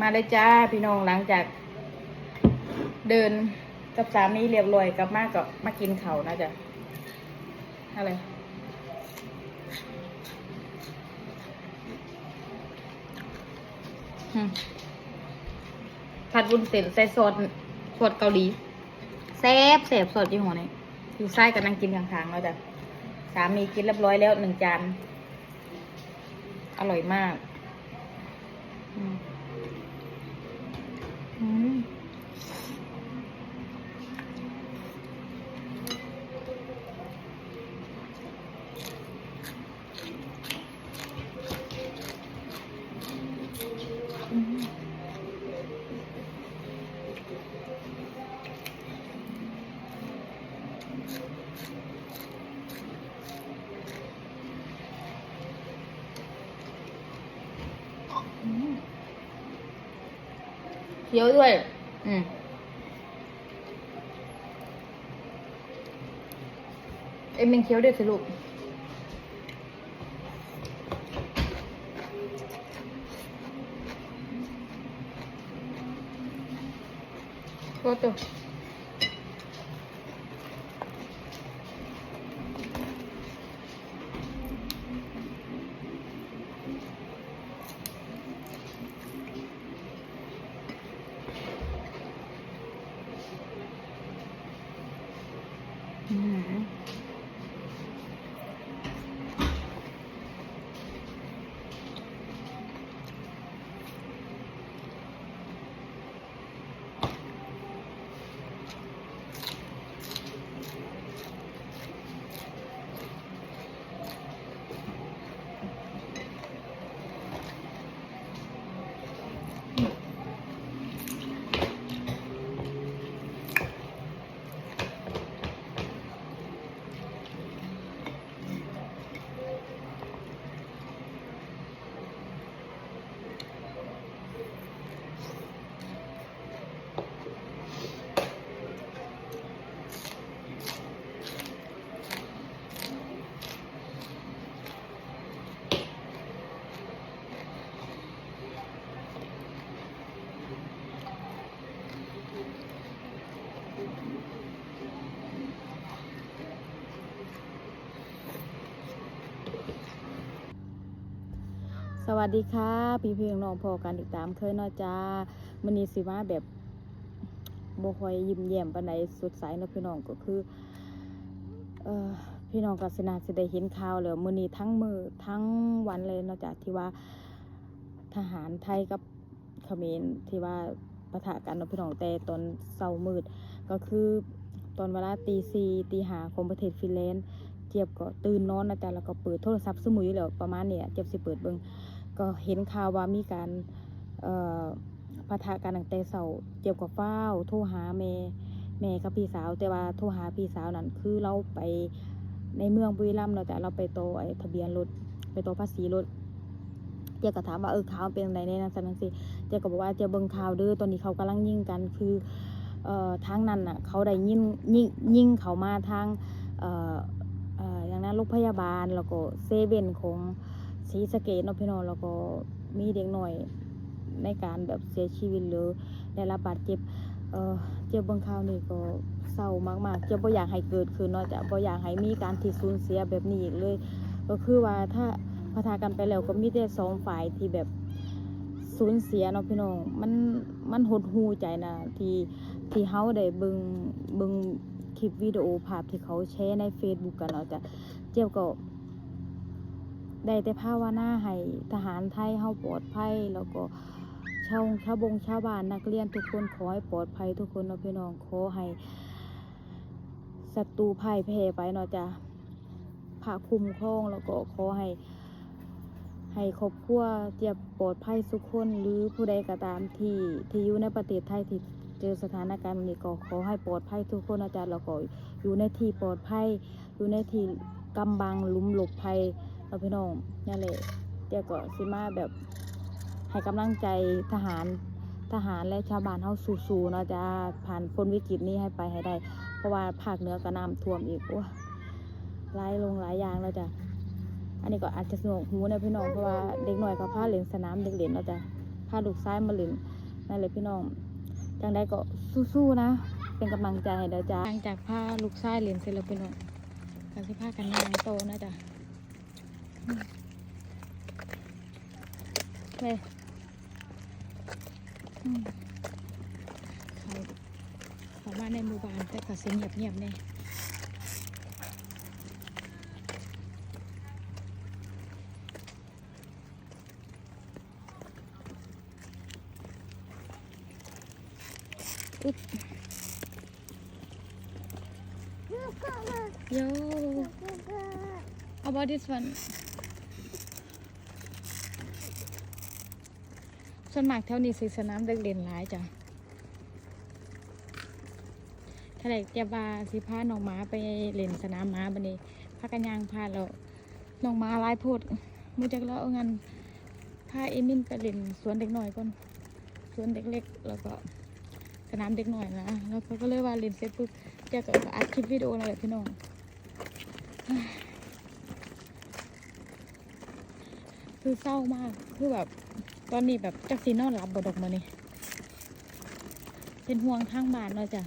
มาเลยจ้าพี่น้องหลังจาก เดินกับสามีเรียบร้อยกลับมากก็มากินเขานะจ๊ะอะไรผัดวุ้นเส้นใส่ซอสซอสเกาหลีแซ่บแซ่บซอสยี่ห้อนี้อยู่ไส้กับนั่งกินข้างๆแล้วจ้ะสามีกินเรียบร้อยแล้วหนึ่งจาน อร่อยมาก อืม อืมอืมอืม เคี้ยวด้วย อืมเอ็มเป็นเคี้ยวด้วยสิลูกโคตร อื สวัสดีค่ะ พี่เพียงน้องพอกันติดตามเคยเนาะจ้ามันนี้สิว่าแบบบคอยยิ้มแย้มปานใดสดใสเนาะพี่น้องก็คือเอ่อพี่น้องก็สินาสิได้เห็นข่าวแล้วมื้อนี้ทั้งมือทั้งวันเลยเนาะจ้ะที่ว่าทหารไทยกับเขมรที่ว่าปะทะกันเนาะพี่น้องแต่ตอนเช้ามืด ก็คือตอนเวลาตีสี่ตีห้าของประเทศฟินแลนด์เจี๊ยบก็ตื่นนอนนะจ๊ะแล้วก็เปิดโทรศัพท์สมุยแล้วประมาณเนี้ยเจี๊ยบสิเปิดเบิ่ง ก็เห็นข่าวว่ามีการเอ่อปะทะกันตั้งแต่เช้าเจี๊ยบก็ฟ้าโทรหาแม่แม่กับพี่สาว แต่ว่าโทรหาพี่สาวนั่นคือเราไปในเมืองบุรีรัมย์เนาะจ้ะเราไปโตไอ้ทะเบียนรถไปโตภาษีรถเจี๊ยบก็ถามว่าเออข่าวเป็นจังไดแน่นั่นซั่นจังซี่เจี๊ยบก็บอกว่าเจี๊เบิ่งข่าวเด้อตอนนี้เขากำลังยิงกันคือเอ่อทางนั้นน่ะ เขาได้ยิงยิงยิงเขามาทางเอ่อเอ่ออย่างนั้นโรงพยาบาลแล้วก็เซเว่นของ ศรีสะเกษเนาะพี่น้องแล้วก็มีเด็กหน่อยในการแบบเสียชีวิตหรือได้รับบาดเจ็บเออเจ็บเบิ่งข่าวนี่ก็เศร้ามากๆเจ็บบ่อยากให้เกิดขึ้นเนาะจะบ่อยากให้มีการที่สูญเสียแบบนี้อีกเลย ก็คือว่าถ้าพะทากันไปแล้วก็มีแต่สองฝ่ายที่แบบสูญเสียเนาะพี่น้องมันมันหดหูใจนะที่ที่เฮาได้เบิ่งเบิ่งคลิปวิดีโอภาพที่เขาแชร์ใน Facebook กันเนาะจะเจียวก็ ได้แต่ภาวนาให้ทหารไทยเฮาปลอดภัยแล้วก็ชาวชาวบงชาวบ้านนักเรียนทุกคนขอให้ปลอดภัยทุกคนเนาะพี่น้องขอให้ศัตรูพ่ายแพ้ไปเนาะจ้ะพระคุ้มครองแล้วก็ขอให้ ให้ครอบครัวเจียบปลอดภัยทุกคนหรือผู้ใดก็ตามที่ที่อยู่ในประเทศไทยที่เจอสถานการณ์แบบนี้ก็ขอให้ปลอดภัยทุกคนอาจารย์แล้วก็อยู่ในที่ปลอดภัยอยู่ในที่กำบังหลุมหลบภัย เราพี่น้องนี่แหละเจียวก็สิมาแบบให้กำลังใจทหารทหารและชาวบ้านเฮาสู้ๆเนาะจ้าผ่านพ้นวิกฤตนี้ให้ไปให้ได้ เพราะว่าภาคเหนือก็น้ำท่วมอีกโอ้ยหลายลงหลายอย่างแล้วจ้ะอันนี้ก็อาจจะสนุกหูนะพี่น้องเพราะว่าเด็กหน่อยก็พาเล่นสนามเด็กเล่นเนาะจ้ะพาลูกซ้ายมาเล่นนั่นแหละพี่น้องจังได้ก็สู้ๆนะ เป็นกำลังใจให้เด้อจ้าหลังจากพาลูกซ้ายเล่นเสร็จแล้วพี่น้องก็สิพากันนั่งโตนะจ๊ะ อืมเฮ้ยอืมเขาเขามาในหมู่บ้านแต่ก็เสียงเงียบๆเนี่ยอุ๊บโย How about this one ส่วนมากแถวนี้สิสนามเด็กเล่นหลายจ้ะถ้าไหนจะบาสิพาน้องหมาไปเล่นสนามหมาบันนี้พากันยางพาเราน้องหมาลายพูดมือจากเราเอางันพาเอมินไปเล่นสวนเด็กหน่อยก่อนสวนเด็กเล็กแล้วก็สนามเด็กหน่อยนะแล้วเขาก็เลยว่าเล่นเสร็จปุ๊บแกก็อัดคลิปวิดีโออะไรพี่น้องคือเศร้ามาก คือแบบ ตอนนี้แบบจักซีนอนหลับบดอกมานี่เป็นห่วงทางบ้านเนาะจ้ะ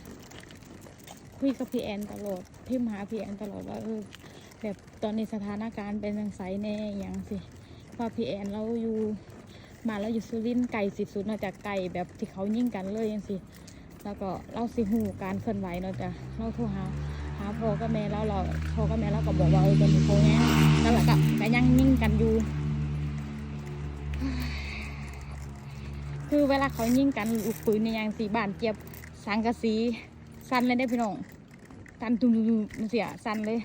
คุยกับพี่แอนตลอดพิมพ์หาพี่แอนตลอดว่าเออแบบตอนนี้สถานการณ์เป็นยังไงแน่อย่างสิว่าพี่แอนเราอยู่มานเราอยู่สุรินไก่สิสุดเนาะจากไก่แบบที่เขายิ่งกันเลยยังสิแล้วก็เราสิหูการเคลื่อนไหวเนาะจ้ะเราโทรหาหาพ่อกับแม่แล้วเราพ่อกับแม่เราก็บอกว่าเออตอนนี้เขาแง่แล้วก็ก็ยังยิ่งกันอยู่ คือเวลาเขายิงกันลูกปืนในยางสีบานเจียบสังกะสีสั้นเลยได้พี่น้องสั้นตุ้มๆมันเสียสั้นเลย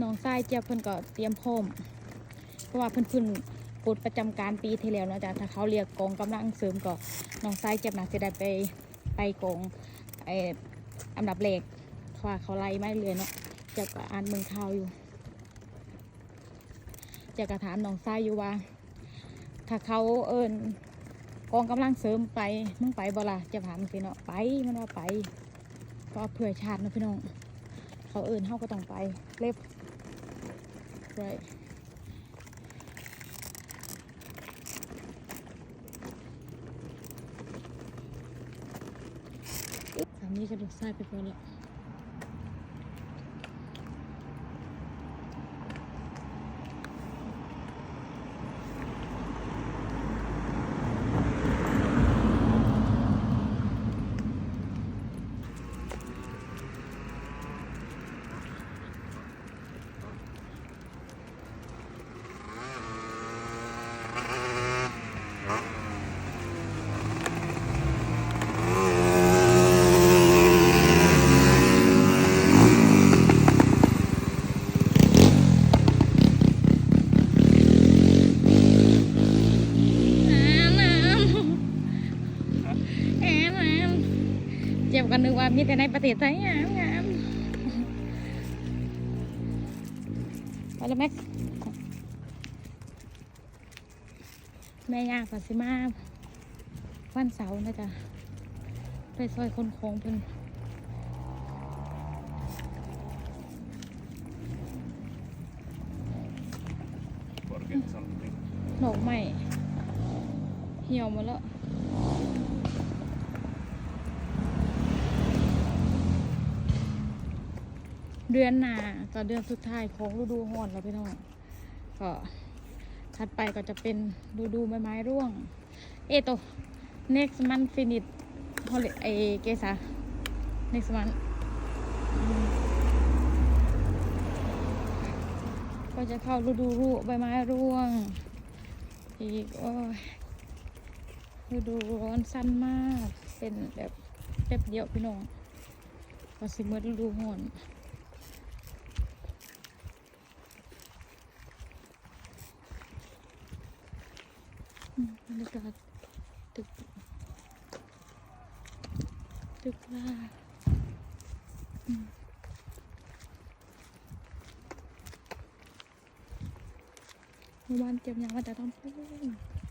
น้องทรายเจียบเพิ่นก็เตรียมพร้อมเพราะว่าเพิ่นเพิ่นปดประจำการปีที่แล้วเนาะจ้ะถ้าเขาเรียกกองกำลังเสริมก็น้องทรายเจี๊ยบน่าจะได้ไปไปกองไออันดับแรกเพราะว่าเขาไล่ไม่เลยเนาะเจะก็อ่านเมืองข่าวอยู่ จะก็ถามน้องทรายอยู่ว่า ถ้าเขาเอิญกองกำลังเสริมไปมึงไปบ่ล่ะจะถามสิเนาะไปมันว่าไปเพราะเผื่อชาตินะพี่น้อง เขาเอิญเขาก็ต้องไปเล็บ right สามีกระดูกไส้ไปก่อนละเจ็บกันนึก ว่ามีแต่ในประเทศไทยงามงามไปแล้วแม็กแม่ย่าปัสิมาวันเสาร์นะจ๊ะไปซอยคนโค้งเพิ่น Forget something. ดอกใหม่เหี่ยวหมดแล้ว เดือนหนาก็เดือนสุดท้ายของฤดูร้อนแล้วพี่น้องก็ถัดไปก็จะเป็นฤดูใบไม้ร่วง เอโต next month finish holiday ไอเกษา next month ก็จะเข้าฤดูร่งใบไม้ร่วง อีกโอ้ยฤดูร้อนสั้นมาก เป็นแบบแป๊บเดียวพี่น้องก็สิเมื่อฤดูร้อน บรรยากาศตึก ตึกล่าหมู่บ้านเก็บยังว่าจะต้องพูด